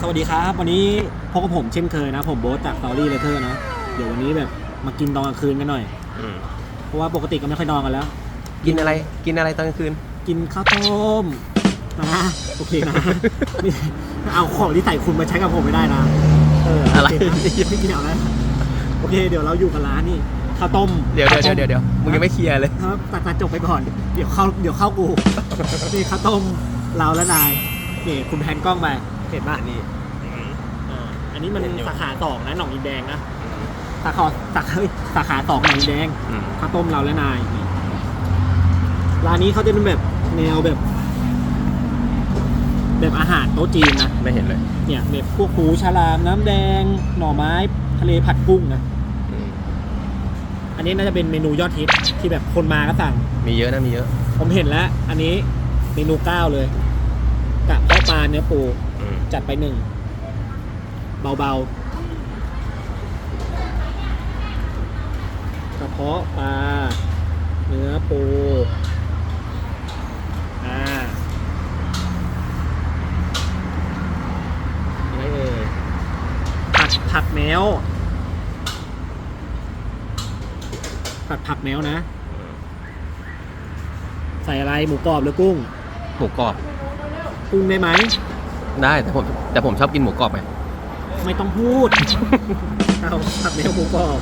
สวัสดีครับ วันนี้พบกับผมเช่นเคยนะ ผมโบ๊ทจากสตอรี่เลเทอร์นะ เดี๋ยววันนี้แบบมากินตอนกลางคืนกันหน่อย อืมเพราะว่าปกติก็ไม่ค่อยนอนกันแล้ว กินอะไรกินอะไรตอนกลางคืน กินข้าวต้มนะโอเคนะไม่เอาของที่ใส่คุณมาใช้กับผมไม่ได้นะ เอออะไร โเคนะไม่กินเอาแล้วโอเค เดี๋ยวเราอยู่กับร้านนี่ข้าวต้มเดี๋ยวเดี๋ยวข้าต้มเดี๋ยวเดี๋ยวมึงยังไม่เคลียร์เลย ครับตัดตัดจบไปก่อน เดี๋ยวเข้าเดี๋ยวเข้ากูนี่ข้าวต้มเราและนายนี่คุณแพนกล้องไป เห็นป่ะนี่ อ่าอันนี้มันเห็นอยู่ สาขาสองนะหนองอินแดงนะสาขาสาขาเฮ้ยสาขาสองหนองอินแดงอืมข้าวต้มเราและนายร้านนี้เขาจะเป็นแบบแนวแบบ แบบอาหารโต๊ะจีนนะไม่เห็นเลยเนี่ยแบบพวกหูฉลามน้ำแดง หน่อไม้ทะเลผัดกุ้งนะอืมอันนี้น่าจะเป็นเมนูยอดฮิตที่แบบคนมาก็สั่ง มีเยอะนะมีเยอะ ผมเห็นแล้ว อันนี้เมนูเก้าเลย กะเพาะปลาเนื้อปูอืมจัดไปหนึ่งเบาๆกระเพาะปลาเนื้อปูอ่าอะไรเอ่ยผัดผักแมวผัดผักแมวนะ ใส่อะไรหมูกรอบหรือกุ้ง หมูกรอบ กุ้งได้ไหม ได้แต่ผมแต่ผมชอบกินหมูกรอบไงไม่ต้องพูด เอาผัดแมวหมูกรอบ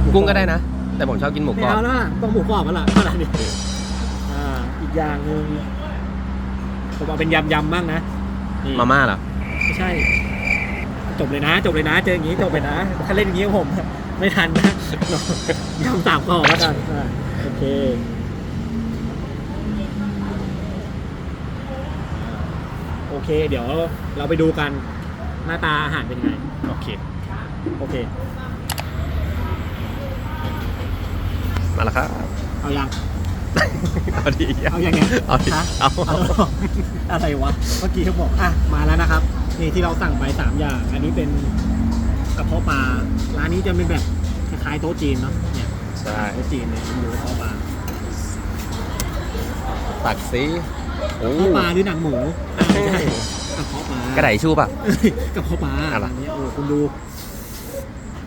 หมูรอบกุ้งก็ได้นะ แต่ผมชอบกินหมูไม่กรอบเอาละต้องหมูกรอบแล้วล่ะขนาดนี้อ่าอีกอย่างหนึ่งผมเอาเป็นยำยำๆบ้างนะนี่มาม่าเหรอไม่ใช่ จบเลยนะ จบเลยนะ เจออย่างนี้จบเลยนะ ถ้าเล่นอย่างนี้ผม ไม่ทันนะยำสามกรอบแล้วกันอ่าโอเค โอ เค เดี๋ยวเราไปดูกันหน้าตาอาหารเป็นยังไง โอเค โอเค มาแล้วครับ เอายัง เอาดีเอายังไงเอาดิฮะเอา เอาอะไรวะ เมื่อกี้เขาบอก อะ มาแล้วนะครับ นี่ที่เราสั่งไปสามอย่าง อันนี้เป็นกระเพาะปลา ร้านนี้จะเป็นแบบคล้ายๆโต๊ะจีนเนาะ เนี่ยใช่ โต๊ะจีนเนี่ยเป็นหมูกระเพาะปลาตักสิ โอ้กระเพาะปลาหรือหนังหมูอะไม่ใช่กระเพาะปลากระไดชูป่ะเอ้ยกระเพาะปลาอะไรอันนี้โอ้คุณดู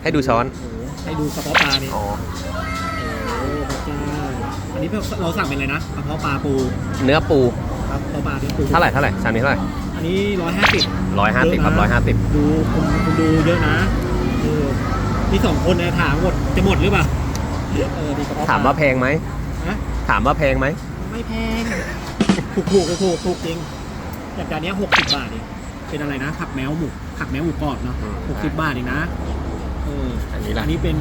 ให้ดูช้อนโอ้โหให้ดูกระเพาะปลานี่อ๋อ โอ้พระเจ้าอันนี้เราสั่งเป็นอะไรนะกระเพาะปลาปูเนื้อปู ครับกระเพาะปลาที่ปูเท่าไหร่เท่าไหร่ชามนี้เท่าไหร่อันนี้ร้อยห้าสิบ ร้อยห้าสิบครับร้อยห้าสิบดูคุณคุณดูเยอะนะเออนี่สองคนเนี่ยถามหมดจะหมดหรือเปล่าเออดีกระเพาะปลถามว่าแพงไหม ฮะถามว่าแพงไหมไม่แพง ถูกถูกถูกถูกถูกจริงอย่างจานเนี้หกสิบบาทเองเป็นอะไรนะผักแมวหมูผักแมวหมูกรอบเนาะอืมหกสิบบาทเองนะเอออันนี้ล่ะ อันนี้เป็น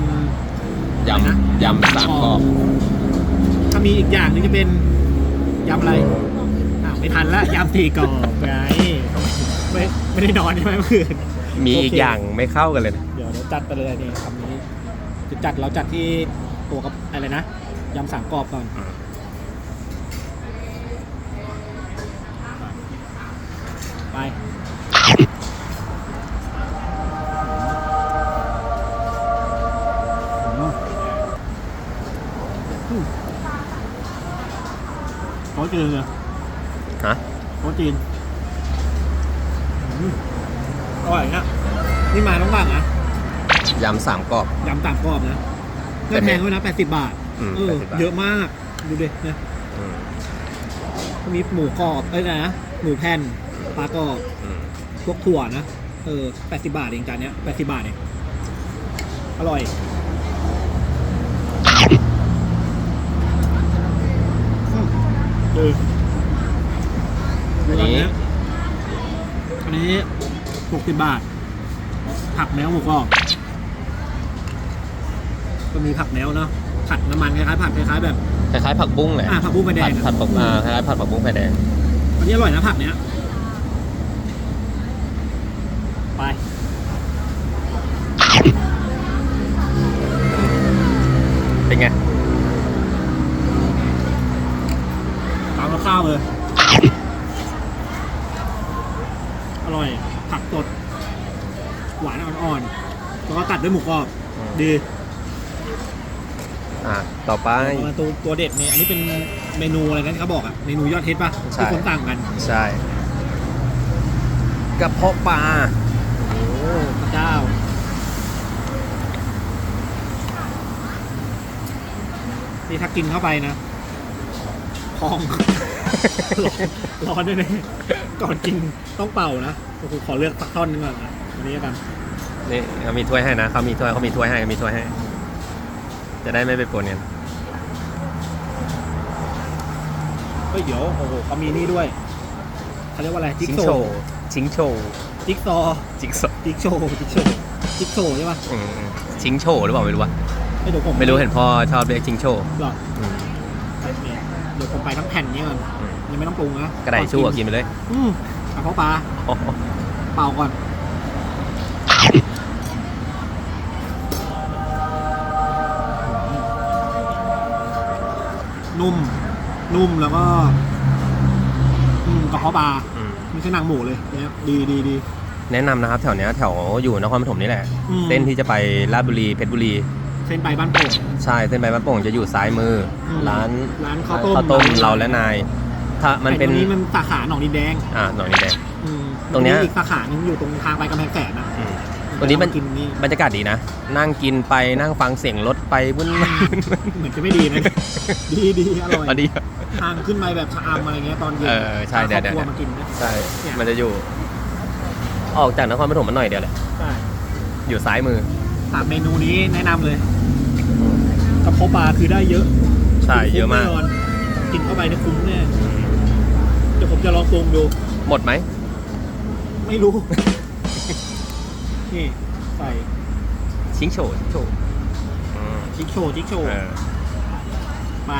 ยอะไรนะำยำสามกรอบถ้ามีอีกอย่างหนึงจะเป็นยำอะไรอ้าวไม่ทันละยำสี่กรอบไงไม่ไม่ได้นอนใช่ไหมเมื่อคืนมีอีกโอเคอย่างไม่เข้ากันเลยนะเดี๋ยวเดี๋ยวจัดไปเลยนี่คำนี้จะจัดเราจัดที่ตัวกับอะไรนะยำสามกรอบก่อน ไปอืมโต๊ะจีนเลยฮะโต๊ะจีนอร่อยนะนี่มาต้องบังนะยำสามกรอบยำตามกรอบนะไม่แพงด้วยนะแปดสิบบาทเออเยอะมากดูดินะมีหมูกรอบเอ้ยนะหมูแผ่น ปลากรอบอืมพวกถั่วนะ เออแปดสิบาทเองจานเนี้ยแปดสิบาทเองอร่อย อืมเอออันนี้อันนี้หกสิบบาท ผักแมวหมูกรอบก็มีผักแมวเนาะผัดน้ำมันคล้ายๆผัดคล้ายๆแบบ คล้ายๆผักบุ้งแหละอ่าผักบุ้งไฟแดผังดอะผัดผักอ่าคล้ายๆผัดผักบุ้งไฟแดง อันนี้อร่อยนะผักเนี้ย ไป เป็นไงตามกับข้าวเลย อร่อย ผักสดหวานอ่อนๆ แล้วก็ตัดด้วยหมูกรอบอืมดีอ่าต่อไปเอามาตัวตัวเด็ดเนี่ยอันนี้เป็นเมนูอะไรนะที่เขาบอกอะเมนูยอดฮิตป่ะ ใช่ ที่คนต่างกัน ใช่กระเพาะปลา พระเจ้านี่ถ้ากินเข้าไปนะพอง ร้อนร้อนแน่ๆก่อนกินต้องเป่านะโอ้โหขอเลือกสักท่อนหนึงก่อนนะวันนี้แล้วกันนี่เขามีถ้วยให้นะเขามีถ้วยเขามีถ้วยให้มีถ้วยให้ จะได้ไม่ไปปนกันเฮ้ยเดี๋ยวโอ้โหเขามีนี่ด้วยเขาเรียกว่าอะไรจิ๊กชิงโซโชว์ชิงโชว์ จิ๊กซอว์จิ๊กโซว์จิ๊กโชว์จิ๊กโชว์จิ๊กโชว์ใช่ปะอืมชิงโชว์หรือเปล่าไม่รู้วะไม่เดี๋ยวผมไม่รู้เห็นพ่อชอบเรียกชิงโชว์ หรออืมเนี่ยเดี๋ยวผมไปทั้งแผ่นนี้ก่อนอืม ยังไม่ต้องปรุงนะกระไดชั่วกินไปเลยอืมกระเพาะปลาโอ้โหเป่าก่อนนุ่มนุ่มแล้วก็ อืมกระเพาะปลาอืมไม่ใช่หนังหมูเลยเนี่ยดีดีดี แนะนำนะครับแถวเนี้ยแถวอยู่นครปฐมนี่แหละ อืม เส้นที่จะไปลาดบุรีเพชรบุรี เส้นไปบ้านโป่ง ใช่เส้นไปบ้านโป่งจะอยู่ซ้ายมืออมร้านร้านข้าวต้มข้าวต้มร้านเราและนาย ถ้ามันเป็นแต่ตรงนี้มันสาขาหนองดินแดงอ่าหน่อยนี่แดง อืมตรงเนี้ยมีอีกสาขาหนึงอยู่ตรงทางไปกำแพงแสนนะอืม ตรงนี้มันกินนี่บรรยากาศดีนะ นั่งกินไปนั่งฟังเสียงรถไปวุ่นวายเหมือนจะไม่ดีนะ ดีดีอร่อยอ๋อดีทางขึ้นไปแบบชะอำอะไรเงี้ยตอนเย็นเออใช่พาเดี๋ยวครอบครัวเดี๋ยวมากินนะใช่เนี่ยมันจะอยู่ ออกจากนครปฐมมาหน่อยเดียวแหละใช่อยู่ซ้ายมือสามเมนูนี้แนะนำเลยกระเพาะปลาคือได้เยอะ ใช่เยอะมากคุ้แน่นนกินเข้าไปเนี่ยคุ้มแน่เดี๋ยวผมจะลองปรุงดู หมดไหม ไม่รู้ นี่ใส่ชิงโฉชิงโฉอืมจิ๊กโชว์จิ๊กโชว์เออไป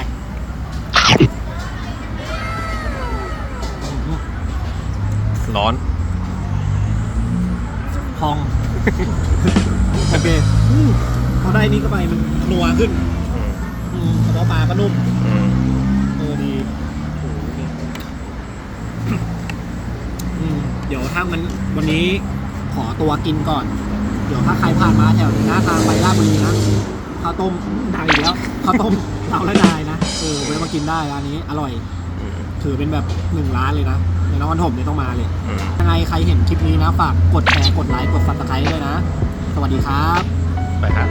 อืมร้อน พอง โอเคอืมพอได้นี่เข้าไปมันนัวขึ้นอืมอืมกระเพาะปลาก็นุ่ม อืมเออดีโอ้โหนี่อืมเดี๋ยวถ้ามันวันนี้ ขอตัวกินก่อน เดี๋ยวถ้าใครผ่านมาแถวนี้นะทางไปราชบุรีนะข้าวต้มดังอีกแล้วข้าวต้มเราและนายนะเออไวะมากินได้ร้านนี้อร่อย ถือเป็นแบบหนึ่งร้านเลยนะในนครถมเนี่ยต้องมาเลยยังไงใครเห็นคลิปนี้นะฝากกดแชร์กดไลค์กดซับสไครต์ด้วยนะ สวัสดีครับ ไปครับ